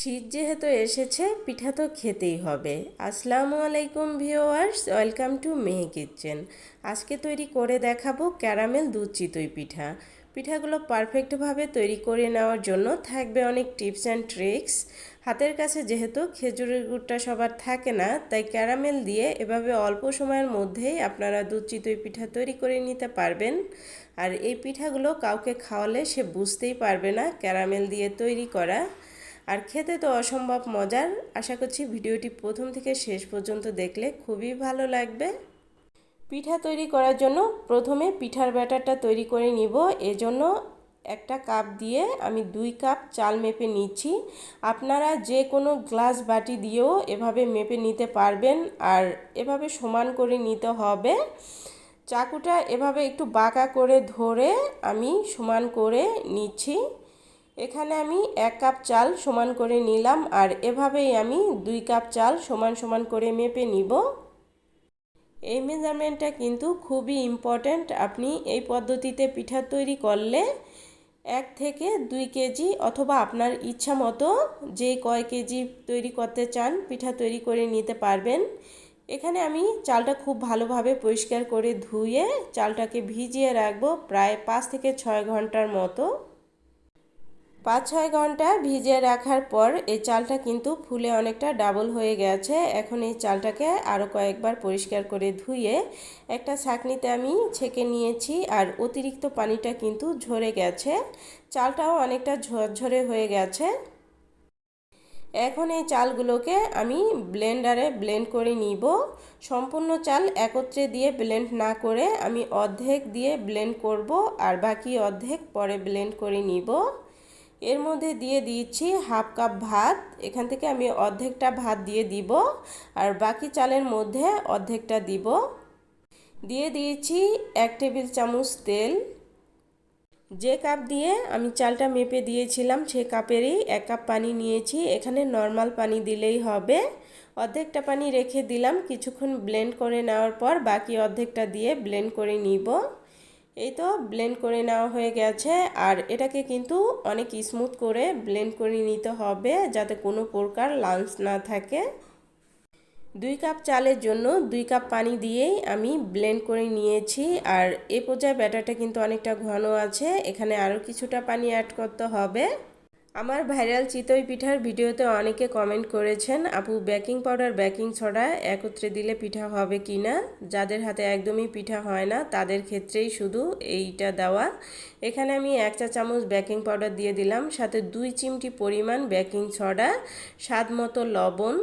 শীত যেহেতু এসেছে, পিঠা তো খেতেই হবে। আসসালামু আলাইকুম viewers welcome to Mehe kitchen. আজকে তৈরি করে দেখাবো ক্যারামেল দুধ চিতই পিঠা। পিঠাগুলো পারফেক্টভাবে তৈরি করে নেওয়ার জন্য থাকবে অনেক টিপস অ্যান্ড ট্রিক্স। হাতের কাছে যেহেতু খেজুরের গুড়টা সবার থাকে না, তাই ক্যারামেল দিয়ে এভাবে অল্প সময়ের মধ্যেই আপনারা দুধ চিতই পিঠা তৈরি করে নিতে পারবেন। আর এই পিঠাগুলো কাউকে খাওয়ালে সে বুঝতেই পারবে না ক্যারামেল দিয়ে তৈরি করা। আর খেতে তো অসম্ভব মজার। আশা করছি ভিডিওটি প্রথম থেকে শেষ পর্যন্ত দেখলে খুবই ভালো লাগবে। পিঠা তৈরি করার জন্য প্রথমে পিঠার ব্যাটারটা তৈরি করে নিব। এজন্য একটা কাপ দিয়ে আমি দুই কাপ চাল মেপে নিচ্ছি। আপনারা যে কোনো গ্লাস বাটি দিয়েও এভাবে মেপে নিতে পারবেন আর এভাবে সমান করে নিতে হবে। চাকুটা এভাবে একটু বাঁকা করে ধরে আমি সমান করে নিচ্ছি। এখানে আমি এক কাপ চাল সমান করে নিলাম আর এভাবেই আমি দুই কাপ চাল সমান সমান করে মেপে নিব। এই মেজারমেন্টটা কিন্তু খুবই ইম্পর্ট্যান্ট আপনি এই পদ্ধতিতে পিঠা তৈরি করলে এক থেকে দুই কেজি অথবা আপনার ইচ্ছা মতো যে কয় কেজি তৈরি করতে চান পিঠা তৈরি করে নিতে পারবেন। এখানে আমি চালটা খুব ভালোভাবে পরিষ্কার করে ধুয়ে চালটাকে ভিজিয়ে রাখব প্রায় পাঁচ থেকে ছয় ঘণ্টার মতো। পাঁচ ছয় ঘণ্টা ভিজিয়ে রাখার পর এই চালটা কিন্তু ফুলে অনেকটা ডাবল হয়ে গেছে। এখন এই চালটাকে আরও কয়েকবার পরিষ্কার করে ধুয়ে একটা ছাঁকনিতে আমি ছেঁকে নিয়েছি আর অতিরিক্ত পানিটা কিন্তু ঝরে গেছে। চালটাও অনেকটা ঝরঝরে হয়ে গেছে। এখন এই চালগুলোকে আমি ব্লেন্ডারে ব্লেন্ড করে নিব। সম্পূর্ণ চাল একত্রে দিয়ে ব্লেন্ড না করে আমি অর্ধেক দিয়ে ব্লেন্ড করব আর বাকি অর্ধেক পরে ব্লেন্ড করে নিব। এর মধ্যে দিয়ে দিয়েছি হাফ কাপ ভাত। এখান থেকে আমি অর্ধেকটা ভাত দিয়ে দিব আর বাকি চালের মধ্যে অর্ধেকটা দিব। দিয়ে দিয়েছি এক টেবিল চামচ তেল। যে কাপ দিয়ে আমি চালটা মেপে দিয়েছিলাম সে কাপেরই এক কাপ পানি নিয়েছি। এখানে নর্মাল পানি দিলেই হবে। অর্ধেকটা পানি রেখে দিলাম। কিছুক্ষণ ব্লেন্ড করে নেওয়ার পর বাকি অর্ধেকটা দিয়ে ব্লেন্ড করে নিব। এই তো ব্লেন্ড করে নেওয়া হয়ে গেছে। আর এটাকে কিন্তু অনেক স্মুথ করে ব্লেন্ড করে নিতে হবে যাতে কোনো প্রকার লাঞ্চ না থাকে। দুই কাপ চালের জন্য দুই কাপ পানি দিয়েই আমি ব্লেন্ড করে নিয়েছি। আর এ পর্যায়ে ব্যাটারটা কিন্তু অনেকটা ঘন আছে। এখানে আরও কিছুটা পানি অ্যাড করতে হবে। আমার ভাইরাল চিতই পিঠার ভিডিওতে অনেকে কমেন্ট করেছেন, আপু বেকিং পাউডার বেকিং সোডা একত্রে দিলে পিঠা হবে কি না? যাদের হাতে একদমই পিঠা হয় না, তাদের ক্ষেত্রেই শুধু এইটা দেওয়া। এখানে আমি এক চা চামচ বেকিং পাউডার দিয়ে দিলাম, সাথে দুই চিমটি পরিমাণ বেকিং সোডা স্বাদ মতো লবণ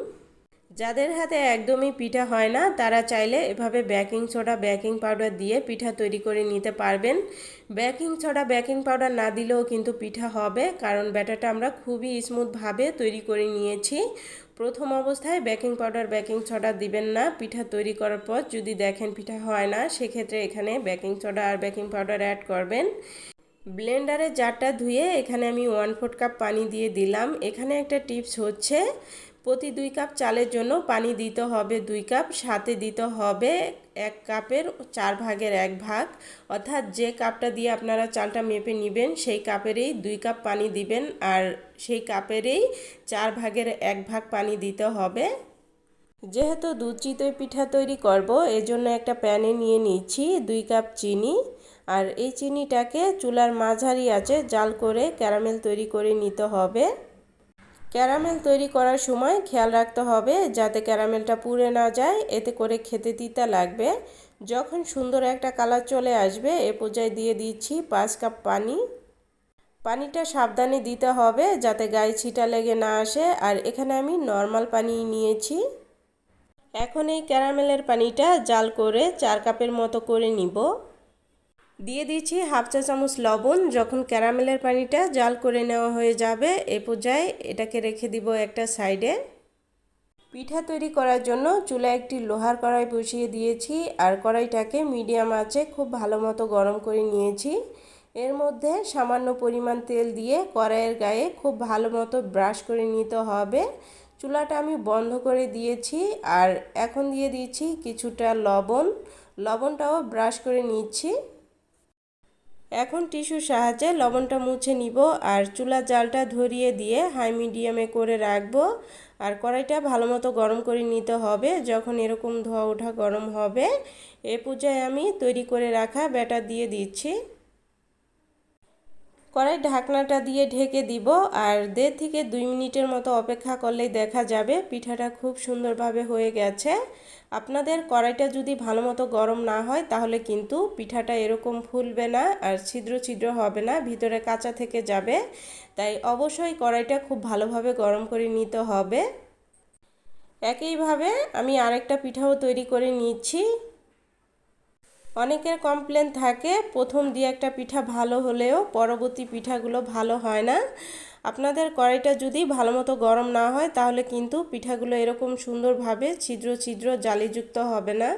যাদের হাতে একদমই পিঠা হয় না, তারা চাইলে এভাবে বেকিং সোডা, বেকিং পাউডার দিয়ে পিঠা তৈরি করে নিতে পারবেন। বেকিং সোডা, বেকিং পাউডার না দিলেও কিন্তু পিঠা হবে, কারণ ব্যাটারটা আমরা খুবই স্মুথভাবে তৈরি করে নিয়েছি। প্রথম অবস্থায় বেকিং পাউডার, বেকিং সোডা দিবেন না, পিঠা তৈরি করার পর যদি দেখেন পিঠা হয় না, সেক্ষেত্রে এখানে বেকিং সোডা আর বেকিং পাউডার অ্যাড করবেন। ব্লেন্ডারে জারটা ধুয়ে এখানে আমি ওয়ান ফোর্থ কাপ পানি দিয়ে দিলাম। এখানে একটা টিপস হচ্ছে প্রতি দুই কাপ চালের জন্য পানি দিতে হবে দুই কাপ, সাথে দিতে হবে এক কাপের চার ভাগের এক ভাগ। অর্থাৎ যে কাপটা দিয়ে আপনারা চালটা মেপে নেবেন, সেই কাপেরই দুই কাপ পানি দিবেন আর সেই কাপেরই চার ভাগের এক ভাগ পানি দিতে হবে। যেহেতু দুধ চিতই পিঠা তৈরি করব, এজন্য একটা প্যানে নিয়ে নিচ্ছি দুই কাপ চিনি। আর এই চিনিটাকে চুলার মাঝারি আছে জাল করে ক্যারামেল তৈরি করে নিতে হবে। ক্যারামেল তৈরি করার সময় খেয়াল রাখতে হবে যাতে ক্যারামেলটা পুড়ে না যায়। এতে করে খেতে তিতা লাগবে। যখন সুন্দর একটা কালার চলে আসবে, এ পর্যায়ে দিয়ে দিচ্ছি পাঁচ কাপ পানি। পানিটা সাবধানে দিতে হবে যাতে গায়ে ছিটা লেগে না আসে। আর এখানে আমি নর্মাল পানি নিয়েছি। এখন এই ক্যারামেলের পানিটা জাল করে চার কাপের মতো করে নিব। দিয়ে দিয়েছি হাফ চা চামচ লবণ। যখন ক্যারামেলের পানিটা জাল করে নেওয়া হয়ে যাবে, এ পর্যায়ে এটাকে রেখে দিব একটা সাইডে। পিঠা তৈরি করার জন্য চুলা একটি লোহার কড়াই বসিয়ে দিয়েছি আর কড়াইটাকে মিডিয়াম আঁচে খুব ভালো মতো গরম করে নিয়েছি। এর মধ্যে সামান্য পরিমাণ তেল দিয়ে কড়াইয়ের গায়ে খুব ভালো মতো ব্রাশ করে নিতে হবে। চুলাটা আমি বন্ধ করে দিয়েছি আর এখন দিয়ে দিয়েছি কিছুটা লবণ। লবণটাও ব্রাশ করে নিচ্ছি। এখন টিস্যুর সাহায্যে লবণটা মুছে নিব আর চুলা জালটা ধরিয়ে দিয়ে হাই মিডিয়ামে করে রাখব। আর কড়াইটা ভালো মতো গরম করে নিতে হবে যখন এরকম ধোয়া ওঠা গরম হবে। এ পূজায় আমি তৈরি করে রাখা ব্যাটার দিয়ে দিচ্ছি। কড়াই ঢাকনাটা দিয়ে ঢেকে দিব আর দেড় থেকে দুই মিনিটের মতো অপেক্ষা করলেই দেখা যাবে পিঠাটা খুব সুন্দরভাবে হয়ে গেছে। আপনাদের কড়াইটা যদি ভালো মতো গরম না হয় তাহলে কিন্তু পিঠাটা এরকম ফুলবে না আর ছিদ্র ছিদ্র হবে না, ভিতরে কাঁচা থেকে যাবে। তাই অবশ্যই কড়াইটা খুব ভালোভাবে গরম করে নিতে হবে। একইভাবে আমি আরেকটা পিঠাও তৈরি করে নিচ্ছি। অনেকের কমপ্লেন থাকে, প্রথম দিয়ে একটা পিঠা ভালো হলেও পরবর্তী পিঠাগুলো ভালো হয় না। আপনাদের কড়াইটা যদি ভালো মতো গরম না হয়, তাহলে কিন্তু পিঠাগুলো এরকম সুন্দরভাবে ছিদ্র ছিদ্র জালিযুক্ত হবে না।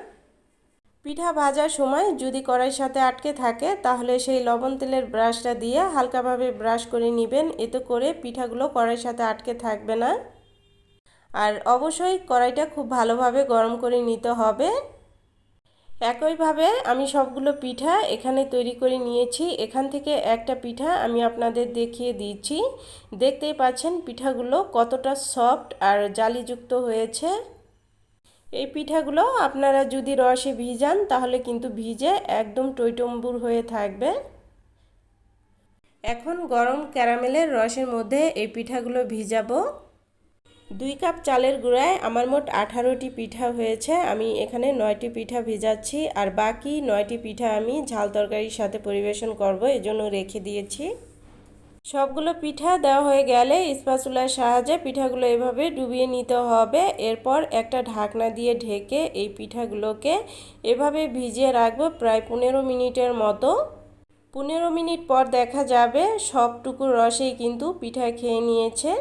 পিঠা ভাজার সময় যদি কড়াইয়ের সাথে আটকে থাকে, তাহলে সেই লবণ তেলের ব্রাশটা দিয়ে হালকাভাবে ব্রাশ করে নেবেন। এতে করে পিঠাগুলো কড়াইয়ের সাথে আটকে থাকবে না। আর অবশ্যই কড়াইটা খুব ভালোভাবে গরম করে নিতে হবে। একইভাবে আমি সবগুলো পিঠা এখানে তৈরি করে নিয়েছি। এখান থেকে একটা পিঠা আমি আপনাদের দেখিয়ে দিয়েছি দেখতেই পাচ্ছেন পিঠাগুলো কতটা সফট আর জালিযুক্ত হয়েছে। এই পিঠাগুলো আপনারা যদি রসে ভিজান, তাহলে কিন্তু ভিজে একদম টইটম্বুর হয়ে থাকবে। এখন গরম ক্যারামেলের রসের মধ্যে এই পিঠাগুলো ভিজাবো। দুই কাপ চালের গুঁড়ায় আমার মোট আঠারোটি পিঠা হয়েছে। আমি এখানে নয়টি পিঠা ভিজাচ্ছি আর বাকি নয়টি পিঠা আমি ঝাল তরকারির সাথে পরিবেশন করব, এজন্য রেখে দিয়েছি। সবগুলো পিঠা দেওয়া হয়ে গেলে স্পাচুলার সাহায্যে পিঠাগুলো এভাবে ডুবিয়ে নিতে হবে। এরপর একটা ঢাকনা দিয়ে ঢেকে এই পিঠাগুলোকে এভাবে ভিজিয়ে রাখব প্রায় পনেরো মিনিটের মতো। পনেরো মিনিট পর দেখা যাবে সবটুকু রসেই কিন্তু পিঠা খেয়ে নিয়েছে।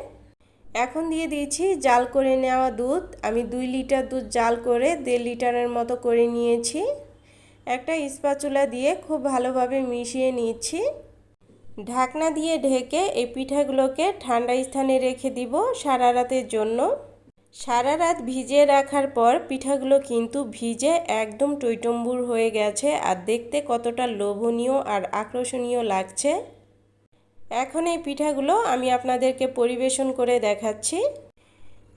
এখন দিয়ে দিয়েছি জাল করে নেওয়া দুধ। আমি দুই লিটার দুধ জাল করে দেড় লিটারের মতো করে নিয়েছি। একটা ইস্পাচুলা দিয়ে খুব ভালোভাবে মিশিয়ে নিচ্ছি। ঢাকনা দিয়ে ঢেকে এই পিঠাগুলোকে ঠান্ডা স্থানে রেখে দিব সারা রাতের জন্য। সারা রাত ভিজিয়ে রাখার পর পিঠাগুলো কিন্তু ভিজে একদম টইটম্বুর হয়ে গেছে আর দেখতে কতটা লোভনীয় আর আকর্ষণীয় লাগছে। এখন এই পিঠাগুলো আমি আপনাদেরকে পরিবেশন করে দেখাচ্ছি।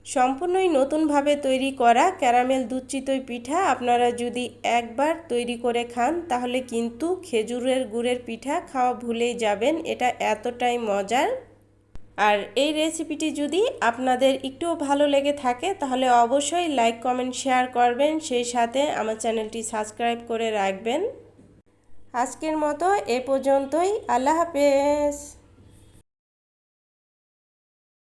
সম্পূর্ণই নতুনভাবে তৈরি করা ক্যারামেল দুধ পিঠা আপনারা যদি একবার তৈরি করে খান, তাহলে কিন্তু খেজুরের গুড়ের পিঠা খাওয়া ভুলেই যাবেন, এটা এতটাই মজার। আর এই রেসিপিটি যদি আপনাদের একটুও ভালো লেগে থাকে, তাহলে অবশ্যই লাইক, কমেন্ট, শেয়ার করবেন, সেই সাথে আমার চ্যানেলটি সাবস্ক্রাইব করে রাখবেন। আজকের মতো এ পর্যন্তই, আল্লাহ হাফেজ।